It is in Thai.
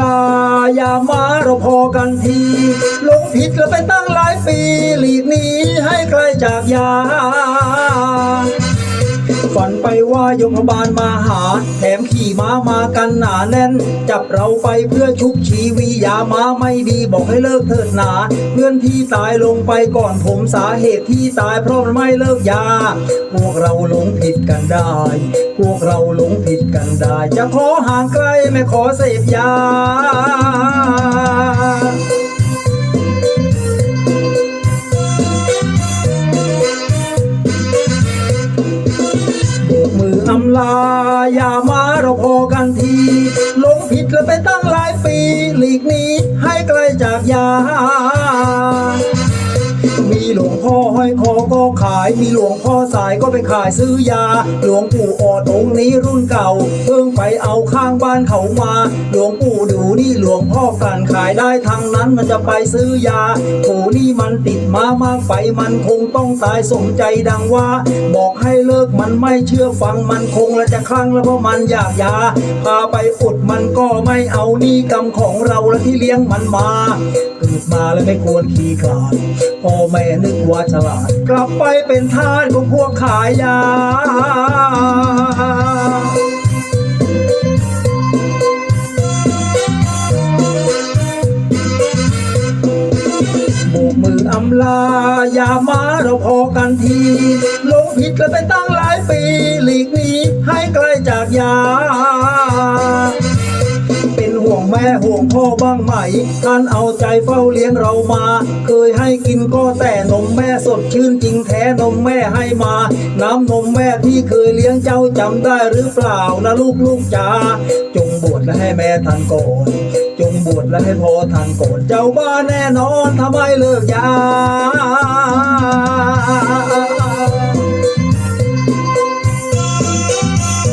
ลา อย่ามาเราพอกันทีหลงผิดแล้วไปตั้งหลายปี หลีกหนีให้ไกลจากยา ฝันไปว่ายมบาลมาหา แถมขี่ม้ามากันหนาแน่น จับเราไปเพื่อชุบชีวียามาไม่ดีบอกให้เลิกเถิดหนา เพื่อนที่ตายลงไปก่อนผมสาเหตุที่ตายเพราะมันไม่เลิกยา พวกเราหลงผิดกันได้ พวกเราหลงผิดกันได้ จะขอห่างไกลไม่ขอเสพยาำลาอย่ามาเราพอกันทีหลงผิดแล้วไปตั้งหลายปี หลีกหนี้ให้ไกลจากยา มีหลวงพ่อห้อยคอก็ขาย มีหลวงพ่อสายก็ไปขายซื้อยา หลวงปู่ออดองค์นี้รุ่นเก่า เพิ่งไปเอาข้างบ้านเขามา หลวงปู่ดู หลวงพ่อกันขายได้ทางนั้นมันจะไปซื้อยาโถนี่มันติดมามากไปมันคงต้องตายสมใจดังว่า บอกให้เลิกมันไม่เชื่อฟังมันคงและจะคลั่งแล้วเพราะมันอยากยา พาไปอุดมันก็ไม่เอานี่กรรมของเราและที่เลี้ยงมันมาเกิดมาแล้วไม่ควรขี้ขลาดพ่อแม่นึกว่าฉลาด กลับไปเป็นทาสของพวกขายยา มืออำลา อย่ามาเราพอกันทีลงผิดแล้วไปตั้งหลายปี หลีกหนีให้ไกลจากยา เป็นห่วงแม่ห่วงพ่อบ้างไหมท่านเอาใจเฝ้าเลี้ยงเรามา เคยให้กินก็แต่นมแม่สดชื่นจริงแท้นมแม่ให้มา น้ำนมแม่ที่เคยเลี้ยงเจ้าจำได้หรือเปล่านะลูกลูกจ๋าจงบวชและให้แม่ทันก่อน บวชและให้พ่อทันก่อนเจ้าบ้านแน่นอนทำไมเลิกยา